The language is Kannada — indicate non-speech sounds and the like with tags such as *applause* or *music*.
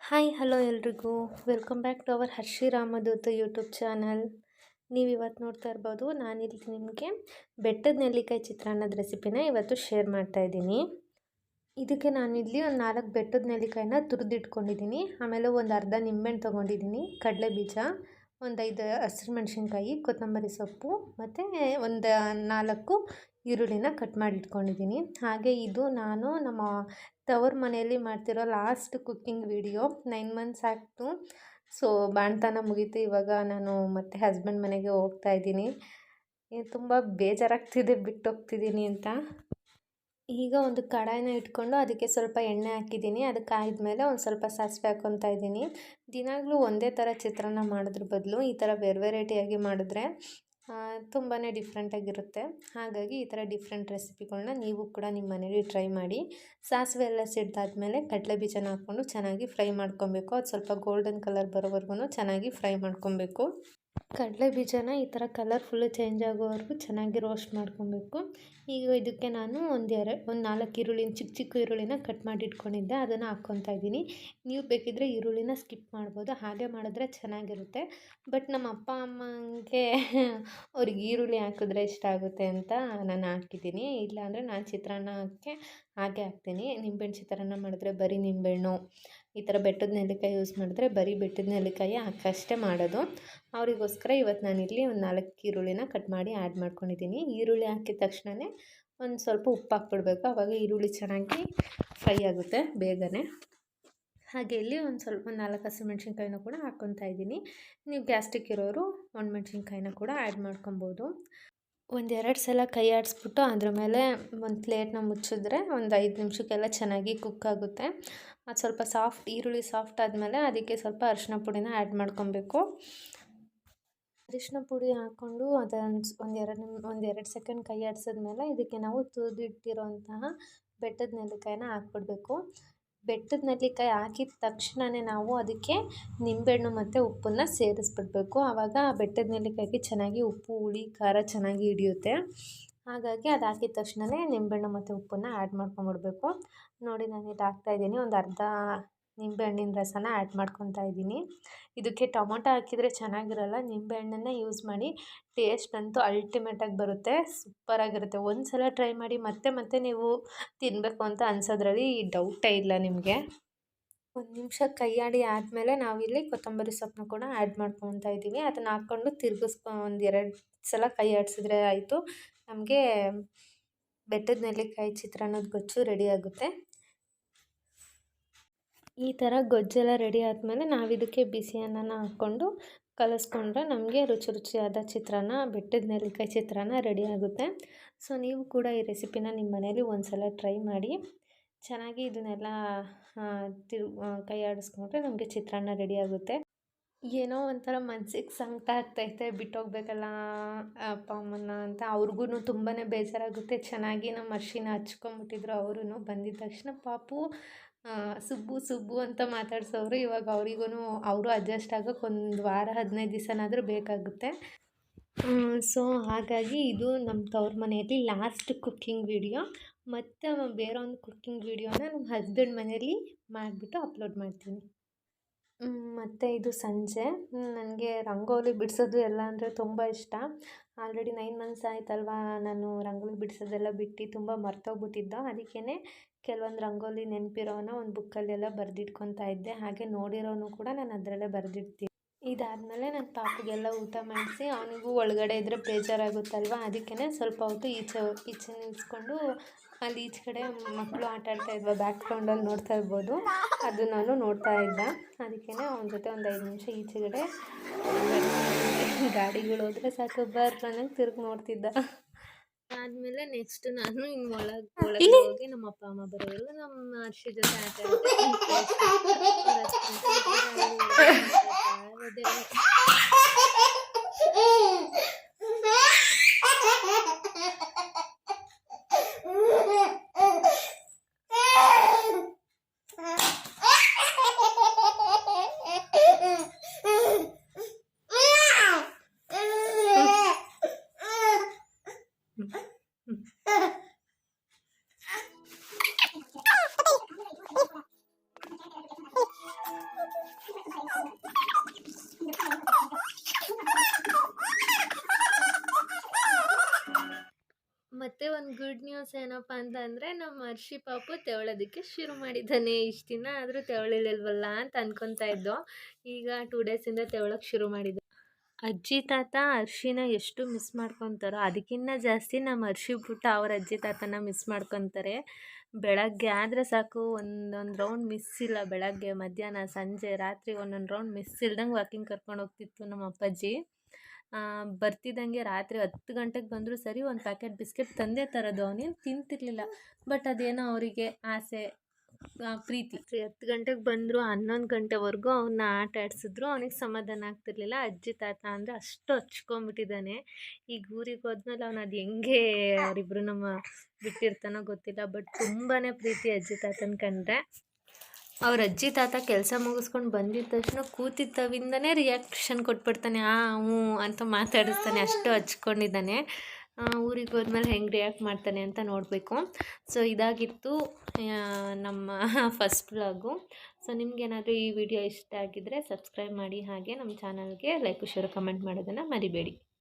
ಹಾಯ್ ಹಲೋ ಎಲ್ರಿಗೂ. Welcome back to our Harshi Ramaduta YouTube channel ನೀವು ಇವತ್ತು ನೋಡ್ತಾ ಇರ್ಬೋದು ನಾನಿಲ್ಲಿ ನಿಮಗೆ ಬೆಟ್ಟದ ನೆಲ್ಲಿಕಾಯಿ ಚಿತ್ರಾನ್ನದ ರೆಸಿಪಿನ ಇವತ್ತು ಶೇರ್ ಮಾಡ್ತಾ ಇದ್ದೀನಿ. ಇದಕ್ಕೆ ನಾನಿಲ್ಲಿ ಒಂದು ನಾಲ್ಕು ಬೆಟ್ಟದ ನೆಲ್ಲಿಕಾಯಿನ ತುರಿದಿಟ್ಕೊಂಡಿದ್ದೀನಿ. ಆಮೇಲೆ ಒಂದು ಅರ್ಧ ನಿಂಬೆಹಣ್ಣು ತೊಗೊಂಡಿದ್ದೀನಿ ಕಡಲೆ ಬೀಜ ಒಂದು ಐದು ಹಸಿರು ಮೆಣಸಿನ್ಕಾಯಿ, ಕೊತ್ತಂಬರಿ ಸೊಪ್ಪು ಮತ್ತು ಒಂದು ನಾಲ್ಕು ಈರುಳ್ಳಿನ ಕಟ್ ಮಾಡಿ ಇಟ್ಕೊಂಡಿದ್ದೀನಿ. ಹಾಗೆ ಇದು ನಾನು ನಮ್ಮ ತವ್ರ ಮನೆಯಲ್ಲಿ ಮಾಡ್ತಿರೋ last cooking video nine months ಆಗ್ತು so ಬಾಣ್ತನ ಮುಗೀತು. ಇವಾಗ ನಾನು ಮತ್ತೆ ಹಸ್ಬೆಂಡ್ ಮನೆಗೆ ಹೋಗ್ತಾ ಇದ್ದೀನಿ. ತುಂಬ ಬೇಜಾರಾಗ್ತಿದೆ ಬಿಟ್ಟು ಹೋಗ್ತಿದ್ದೀನಿ ಅಂತ. ಈಗ ಒಂದು ಕಡಾಯಿನ ಇಟ್ಕೊಂಡು ಅದಕ್ಕೆ ಸ್ವಲ್ಪ ಎಣ್ಣೆ ಹಾಕಿದ್ದೀನಿ. ಅದು ಕಾಯ್ದ ಮೇಲೆ ಒಂದು ಸ್ವಲ್ಪ ಸಾಸಿವೆ ಹಾಕ್ಕೊತಾ ಇದ್ದೀನಿ. ದಿನಾಗಲೂ ಒಂದೇ ಥರ ಚಿತ್ರಾನ್ನ ಮಾಡೋದ್ರ ಬದಲು ಈ ಥರ ಬೇರೆ ವೆರೈಟಿಯಾಗಿ ಮಾಡಿದ್ರೆ ತುಂಬಾ ಡಿಫ್ರೆಂಟಾಗಿರುತ್ತೆ ಹಾಗಾಗಿ ಈ ಥರ ಡಿಫ್ರೆಂಟ್ ರೆಸಿಪಿಗಳನ್ನ ನೀವು ಕೂಡ ನಿಮ್ಮ ಮನೇಲಿ ಟ್ರೈ ಮಾಡಿ. ಸಾಸಿವೆ ಎಲ್ಲ ಸಿಡ್ದಾದ್ಮೇಲೆ ಕಡಲೆ ಬೀಜನ ಹಾಕ್ಕೊಂಡು ಚೆನ್ನಾಗಿ ಫ್ರೈ ಮಾಡ್ಕೊಬೇಕು. ಅದು ಸ್ವಲ್ಪ ಗೋಲ್ಡನ್ ಕಲರ್ ಬರೋವರೆಗೂ ಚೆನ್ನಾಗಿ ಫ್ರೈ ಮಾಡ್ಕೊಬೇಕು. ಕಡಲೆ ಬೀಜನ ಈ ಥರ ಕಲರ್ಫುಲ್ಲು ಚೇಂಜ್ ಆಗೋವರೆಗೂ ಚೆನ್ನಾಗಿ ರೋಸ್ಟ್ ಮಾಡ್ಕೊಬೇಕು. ಈಗ ಇದಕ್ಕೆ ನಾನು ಒಂದು ಎರಡು ಒಂದು ನಾಲ್ಕು ಈರುಳ್ಳಿನ, ಚಿಕ್ಕ ಚಿಕ್ಕ ಈರುಳ್ಳಿನ ಕಟ್ ಮಾಡಿ ಇಟ್ಕೊಂಡಿದ್ದೆ. ಅದನ್ನು ಹಾಕ್ಕೊತಾ ಇದ್ದೀನಿ. ನೀವು ಬೇಕಿದ್ದರೆ ಈರುಳ್ಳಿನ ಸ್ಕಿಪ್ ಮಾಡ್ಬೋದು. ಹಾಗೆ ಮಾಡಿದ್ರೆ ಚೆನ್ನಾಗಿರುತ್ತೆ. ಬಟ್ ನಮ್ಮ ಅಪ್ಪ ಅಮ್ಮಂಗೆ *laughs* ಅವ್ರಿಗೆ ಈರುಳ್ಳಿ ಹಾಕಿದ್ರೆ ಇಷ್ಟ ಆಗುತ್ತೆ ಅಂತ ನಾನು ಹಾಕಿದ್ದೀನಿ. ಇಲ್ಲಾಂದರೆ ನಾನು ಚಿತ್ರಾನ್ನಕ್ಕೆ ಹಾಗೆ ಹಾಕ್ತೀನಿ. ನಿಂಬೆಹಣ್ಣು ಚಿತ್ರಾನ್ನ ಮಾಡಿದ್ರೆ ಬರೀ ನಿಂಬೆಹಣ್ಣು. ಈ ಥರ ಬೆಟ್ಟದ ನೆಲ್ಲಿಕಾಯಿ ಯೂಸ್ ಮಾಡಿದ್ರೆ ಬರೀ ಬೆಟ್ಟದ ನೆಲ್ಲಿಕಾಯಿ ಹಾಕಷ್ಟೇ ಮಾಡೋದು. ಅವರಿಗೋಸ್ಕರ ಇವತ್ತು ನಾನಿಲ್ಲಿ ಒಂದು ನಾಲ್ಕು ಈರುಳ್ಳಿನ ಕಟ್ ಮಾಡಿ ಆ್ಯಡ್ ಮಾಡ್ಕೊಂಡಿದ್ದೀನಿ. ಈರುಳ್ಳಿ ಹಾಕಿದ ತಕ್ಷಣವೇ ಒಂದು ಸ್ವಲ್ಪ ಉಪ್ಪು ಹಾಕ್ಬಿಡ್ಬೇಕು. ಆವಾಗ ಈರುಳ್ಳಿ ಚೆನ್ನಾಗಿ ಫ್ರೈ ಆಗುತ್ತೆ ಬೇಗನೆ. ಹಾಗೆ ಇಲ್ಲಿ ಒಂದು ಸ್ವಲ್ಪ ಒಂದು ನಾಲ್ಕು ಹಸಿಮೆಣ್ಸಿನ್ಕಾಯಿನ ಕೂಡ ಹಾಕ್ಕೊತಾ ಇದ್ದೀನಿ. ನೀವು ಗ್ಯಾಸ್ಟಿಕ್ ಇರೋರು ಒಣಮೆಣ್ಸಿನ್ಕಾಯಿನ ಕೂಡ ಆ್ಯಡ್ ಮಾಡ್ಕೊಬೋದು. ಒಂದೆರಡು ಸಲ ಕೈ ಆಡಿಸ್ಬಿಟ್ಟು ಅದ್ರ ಮೇಲೆ ಒಂದು ಪ್ಲೇಟ್ನ ಮುಚ್ಚಿದ್ರೆ ಒಂದು ಐದು ನಿಮಿಷಕ್ಕೆಲ್ಲ ಚೆನ್ನಾಗಿ ಕುಕ್ ಆಗುತ್ತೆ. ಅದು ಸ್ವಲ್ಪ ಸಾಫ್ಟ್ ಈರುಳ್ಳಿ ಸಾಫ್ಟ್ ಆದಮೇಲೆ ಅದಕ್ಕೆ ಸ್ವಲ್ಪ ಅರಿಶಿನ ಪುಡಿನ ಆ್ಯಡ್ ಮಾಡ್ಕೊಬೇಕು. ಅರಿಶಿನ ಪುಡಿ ಹಾಕ್ಕೊಂಡು ಅದನ್ನು ಒಂದೆರಡು ನಿಮ್ ಒಂದೆರಡು ಸೆಕೆಂಡ್ ಕೈ ಆಡಿಸಿದ್ಮೇಲೆ ಇದಕ್ಕೆ ನಾವು ತುರಿದಿಟ್ಟಿರೋಂತಹ ಬೆಟ್ಟದ ನೆಲ್ಲಿಕಾಯಿನ ಹಾಕ್ಬಿಡ್ಬೇಕು. ಬೆಟ್ಟದ ನೆಲ್ಲಿಕಾಯಿ ಹಾಕಿದ ತಕ್ಷಣವೇ ನಾವು ಅದಕ್ಕೆ ನಿಂಬೆಹಣ್ಣು ಮತ್ತು ಉಪ್ಪನ್ನು ಸೇರಿಸ್ಬಿಡ್ಬೇಕು. ಆವಾಗ ಬೆಟ್ಟದ ನೆಲ್ಲಿಕಾಯಿಗೆ ಚೆನ್ನಾಗಿ ಉಪ್ಪು, ಹುಳಿ, ಖಾರ ಚೆನ್ನಾಗಿ ಹಿಡಿಯುತ್ತೆ. ಹಾಗಾಗಿ ಅದು ಹಾಕಿದ ತಕ್ಷಣವೇ ನಿಂಬೆಹಣ್ಣು ಮತ್ತು ಉಪ್ಪನ್ನು ಆ್ಯಡ್ ಮಾಡ್ಕೊಂಬಿಡ್ಬೇಕು ನೋಡಿ ನಾನು ಇದು ಹಾಕ್ತಾಯಿದ್ದೀನಿ ಒಂದು ಅರ್ಧ ನಿಂಬೆಹಣ್ಣಿನ ರಸನ ಆ್ಯಡ್ ಮಾಡ್ಕೊತಾ ಇದ್ದೀನಿ. ಇದಕ್ಕೆ ಟೊಮೊಟೊ ಹಾಕಿದರೆ ಚೆನ್ನಾಗಿರಲ್ಲ, ನಿಂಬೆಹಣ್ಣನ್ನೇ ಯೂಸ್ ಮಾಡಿ ಟೇಸ್ಟ್ ಅಂತೂ ಅಲ್ಟಿಮೇಟಾಗಿ ಬರುತ್ತೆ ಸೂಪರಾಗಿರುತ್ತೆ ಒಂದು ಸಲ ಟ್ರೈ ಮಾಡಿ ಮತ್ತೆ ಮತ್ತೆ ನೀವು ತಿನ್ನಬೇಕು ಅಂತ ಅನ್ಸೋದ್ರಲ್ಲಿ ಡೌಟೇ ಇಲ್ಲ ನಿಮಗೆ. ಒಂದು ನಿಮಿಷ ಕೈಯಾಡಿ ಆದಮೇಲೆ ನಾವಿಲ್ಲಿ ಕೊತ್ತಂಬರಿ ಸೊಪ್ಪನ್ನ ಕೂಡ ಆ್ಯಡ್ ಮಾಡ್ಕೊತಾ ಇದ್ದೀವಿ. ಅದನ್ನು ಹಾಕ್ಕೊಂಡು ತಿರ್ಗಿಸ್ಕೊ, ಒಂದು ಎರಡು ಸಲ ಕೈ ಆಡಿಸಿದ್ರೆ ಆಯಿತು. ನಮಗೆ ಬೆಟ್ಟದ ನೆಲ್ಲಿಕಾಯಿ ಚಿತ್ರಾನ್ನದ ಗೊಜ್ಜು ರೆಡಿ ಆಗುತ್ತೆ. ಈ ಥರ ಗೊಜ್ಜೆಲ್ಲ ರೆಡಿ ಆದಮೇಲೆ ನಾವಿದಕ್ಕೆ ಬಿಸಿ ಅನ್ನನ ಹಾಕ್ಕೊಂಡು ಕಲಸ್ಕೊಂಡ್ರೆ ನಮಗೆ ರುಚಿ ರುಚಿಯಾದ ಚಿತ್ರಾನ್ನ, ಬೆಟ್ಟದ ನೆಲ್ಲಿಕಾಯಿ ಚಿತ್ರಾನ್ನ ರೆಡಿ ಆಗುತ್ತೆ. ಸೊ ನೀವು ಕೂಡ ಈ ರೆಸಿಪಿನ ನಿಮ್ಮ ಮನೇಲಿ ಒಂದು ಸಲ ಟ್ರೈ ಮಾಡಿ. ಚೆನ್ನಾಗಿ ಇದನ್ನೆಲ್ಲ ತಿರು ಕೈ ಆಡಿಸ್ಕೊಂಡ್ರೆ ನಮಗೆ ಚಿತ್ರಾನ್ನ ರೆಡಿ ಆಗುತ್ತೆ. ಏನೋ ಒಂಥರ ಮನ್ಸಿಗೆ ಸಂಕಟ ಆಗ್ತೈತೆ, ಬಿಟ್ಟೋಗ್ಬೇಕಲ್ಲ ಅಪ್ಪ ಅಮ್ಮನ ಅಂತ. ಅವ್ರಿಗೂ ತುಂಬಾ ಬೇಜಾರಾಗುತ್ತೆ. ಚೆನ್ನಾಗಿ ನಮ್ಮ ಅರ್ಶಿನ ಹಚ್ಕೊಂಬಿಟ್ಟಿದ್ರು ಅವರು ಬಂದಿದ್ದ ತಕ್ಷಣ ಪಾಪು ಸುಬ್ಬು ಸುಬ್ಬು ಅಂತ ಮಾತಾಡ್ಸೋರು ಇವಾಗ ಅವರಿಗೂ ಅವರು ಅಡ್ಜಸ್ಟ್ ಆಗೋಕ್ಕೆ ಒಂದು ವಾರ, ಹದಿನೈದು ದಿವಸನಾದರೂ ಬೇಕಾಗುತ್ತೆ. ಸೊ ಹಾಗಾಗಿ ಇದು ನಮ್ಮ ತವ್ರ ಮನೆಯಲ್ಲಿ ಲಾಸ್ಟ್ ಕುಕ್ಕಿಂಗ್ ವಿಡಿಯೋ ಮತ್ತು ಬೇರೊಂದು ಒಂದು ಕುಕ್ಕಿಂಗ್ ವಿಡಿಯೋನ ನಮ್ಮ ಹಸ್ಬೆಂಡ್ ಮನೆಯಲ್ಲಿ ಮಾಡಿಬಿಟ್ಟು ಅಪ್ಲೋಡ್ ಮಾಡ್ತೀನಿ. ಮತ್ತು ಇದು ಸಂಜೆ. ನನಗೆ ರಂಗೋಲಿ ಬಿಡಿಸೋದು ಎಲ್ಲ ಅಂದರೆ ತುಂಬ ಇಷ್ಟ. ಆಲ್ರೆಡಿ ನೈನ್ ಮಂತ್ಸ್ ಆಯ್ತಲ್ವಾ ನಾನು ರಂಗೋಲಿ ಬಿಡಿಸೋದೆಲ್ಲ ಬಿಟ್ಟು ತುಂಬ ಮರ್ತೋಗ್ಬಿಟ್ಟಿದ್ದು. ಅದಕ್ಕೇ ಕೆಲವೊಂದು ರಂಗೋಲಿ ನೆನಪಿರೋನ ಒಂದು ಬುಕ್ಕಲ್ಲೆಲ್ಲ ಬರೆದಿಟ್ಕೊತಾ ಇದ್ದೆ. ಹಾಗೆ ನೋಡಿರೋನು ಕೂಡ ನಾನು ಅದರಲ್ಲೇ ಬರೆದಿಡ್ತೀನಿ. ಇದಾದಮೇಲೆ ನಾನು ಪಾಪಿಗೆಲ್ಲ ಊಟ ಮಾಡಿಸಿ ಅವನಿಗೂ ಒಳಗಡೆ ಇದ್ದರೆ ಬೇಜಾರಾಗುತ್ತಲ್ವ? ಅದಕ್ಕೇ ಸ್ವಲ್ಪ ಹೊತ್ತು ಈಚೆ ಈಚೆ ನಿಲ್ಲಿಸ್ಕೊಂಡು ಅಲ್ಲಿ ಈಚೆ ಕಡೆ ಮಕ್ಕಳು ಆಟ ಆಡ್ತಾ ಇದ್ವ ಬ್ಯಾಕ್ಗ್ರೌಂಡಲ್ಲಿ ನೋಡ್ತಾ ಇರ್ಬೋದು. ಅದು ನಾನು ನೋಡ್ತಾ ಇದ್ದೆ. ಅದಕ್ಕೇ ಅವನ ಜೊತೆ ಒಂದು ಐದು ನಿಮಿಷ ಈಚೆಗಡೆ *laughs* ಗಾಡಿಗಳು ಹೋದರೆ ಸಾಕು. ಬರ್ರ ತಿರುಗಿ ನೋಡ್ತಿದ್ದ. ಆದಮೇಲೆ ನೆಕ್ಸ್ಟ್ ನಾನು ಇನ್ನು ಒಳಗೆ ಒಳಗೆ ಹೋಗಿ ನಮ್ಮ ಅಪ್ಪ ಅಮ್ಮ ಬರೋವರೆಗೂ ನಮ್ಮ ಹರ್ಷಿ ಜೊತೆ ಆಟ *laughs* 对。ಮತ್ತು ಒಂದು ಗುಡ್ ನ್ಯೂಸ್ ಏನಪ್ಪ ಅಂತಂದರೆ ನಮ್ಮ ಅರ್ಷಿ ಪಾಪು ತೆವಳೋದಕ್ಕೆ ಶುರು ಮಾಡಿದ್ದಾನೆ. ಇಷ್ಟು ದಿನ ಆದರೂ ತೆವಳಿಲ್ವಲ್ಲ ಅಂತ ಅನ್ಕೊತಾ ಇದ್ದೋ ಈಗ ಟೂ ಡೇಸಿಂದ ತೆವಳಕ್ಕೆ ಶುರು ಮಾಡಿದ್ದೆ. ಅಜ್ಜಿ ತಾತ ಅರ್ಶಿನ ಎಷ್ಟು ಮಿಸ್ ಮಾಡ್ಕೊತಾರೋ ಅದಕ್ಕಿಂತ ಜಾಸ್ತಿ ನಮ್ಮ ಅರ್ಷಿ ಪುಟ್ಟ ಅವ್ರ ಅಜ್ಜಿ ತಾತನ ಮಿಸ್ ಮಾಡ್ಕೊತಾರೆ. ಬೆಳಗ್ಗೆ ಆದರೆ ಸಾಕು, ಒಂದೊಂದು ರೌಂಡ್ ಮಿಸ್ ಇಲ್ಲ ಬೆಳಗ್ಗೆ, ಮಧ್ಯಾಹ್ನ, ಸಂಜೆ, ರಾತ್ರಿ ಒಂದೊಂದು ರೌಂಡ್ ಮಿಸ್ ಇಲ್ದಂಗೆ ವಾಕಿಂಗ್ ಕರ್ಕೊಂಡು ಹೋಗ್ತಿತ್ತು ನಮ್ಮ ಅಪ್ಪಾಜಿ. ಬರ್ತಿದ್ದಂಗೆ ರಾತ್ರಿ ಹತ್ತು ಗಂಟೆಗೆ ಬಂದರೂ ಸರಿ ಒಂದು ಪ್ಯಾಕೆಟ್ ಬಿಸ್ಕೆಟ್ ತಂದೇ ತರೋದು ಅವನೇನು ತಿಂತಿರಲಿಲ್ಲ. ಬಟ್ ಅದೇನೋ ಅವರಿಗೆ ಆಸೆ ಪ್ರೀತಿ. ಹತ್ತು ಗಂಟೆಗೆ ಬಂದರು ಹನ್ನೊಂದು ಗಂಟೆವರೆಗೂ ಅವನ್ನ ಆಟ ಆಡಿಸಿದ್ರು, ಅವನಿಗೆ ಸಮಾಧಾನ ಆಗ್ತಿರ್ಲಿಲ್ಲ. ಅಜ್ಜಿ, ತಾತ ಅಂದರೆ ಅಷ್ಟು ಹಚ್ಕೊಂಬಿಟ್ಟಿದ್ದಾನೆ. ಈಗ ಊರಿಗೆ ಹೋದ್ಮೇಲೆ ಅವನು ಅದು ಹೆಂಗೆ ಅವರಿಬ್ರು ನಮ್ಮ ಬಿಟ್ಟಿರ್ತಾನೋ ಗೊತ್ತಿಲ್ಲ. ಬಟ್ ತುಂಬಾ ಪ್ರೀತಿ ಅಜ್ಜಿ, ತಾತನ ಕಂಡ್ರೆ. ಅವ್ರ ಅಜ್ಜಿ ತಾತ ಕೆಲಸ ಮುಗಿಸ್ಕೊಂಡು ಬಂದಿದ್ದ ತಕ್ಷಣ ಕೂತಿದ್ದವಿಂದನೇ ರಿಯಾಕ್ಷನ್ ಕೊಟ್ಬಿಡ್ತಾನೆ. ಆ, ಹ್ಞೂ ಅಂತ ಮಾತಾಡಿಸ್ತಾನೆ. ಅಷ್ಟು ಹಚ್ಕೊಂಡಿದ್ದಾನೆ. ಊರಿಗೆ ಹೋದ್ಮೇಲೆ ಹೆಂಗೆ ರಿಯಾಕ್ಟ್ ಮಾಡ್ತಾನೆ ಅಂತ ನೋಡಬೇಕು. ಸೊ ಇದಾಗಿತ್ತು ನಮ್ಮ ಫಸ್ಟ್ ವ್ಲಾಗು ಸೊ ನಿಮಗೇನಾದರೂ ಈ ವಿಡಿಯೋ ಇಷ್ಟ ಆಗಿದ್ದರೆ ಸಬ್ಸ್ಕ್ರೈಬ್ ಮಾಡಿ ಹಾಗೆ ನಮ್ಮ ಚಾನಲ್ಗೆ ಲೈಕ್ ಶೇರ್ ಕಮೆಂಟ್ ಮಾಡೋದನ್ನು ಮರಿಬೇಡಿ.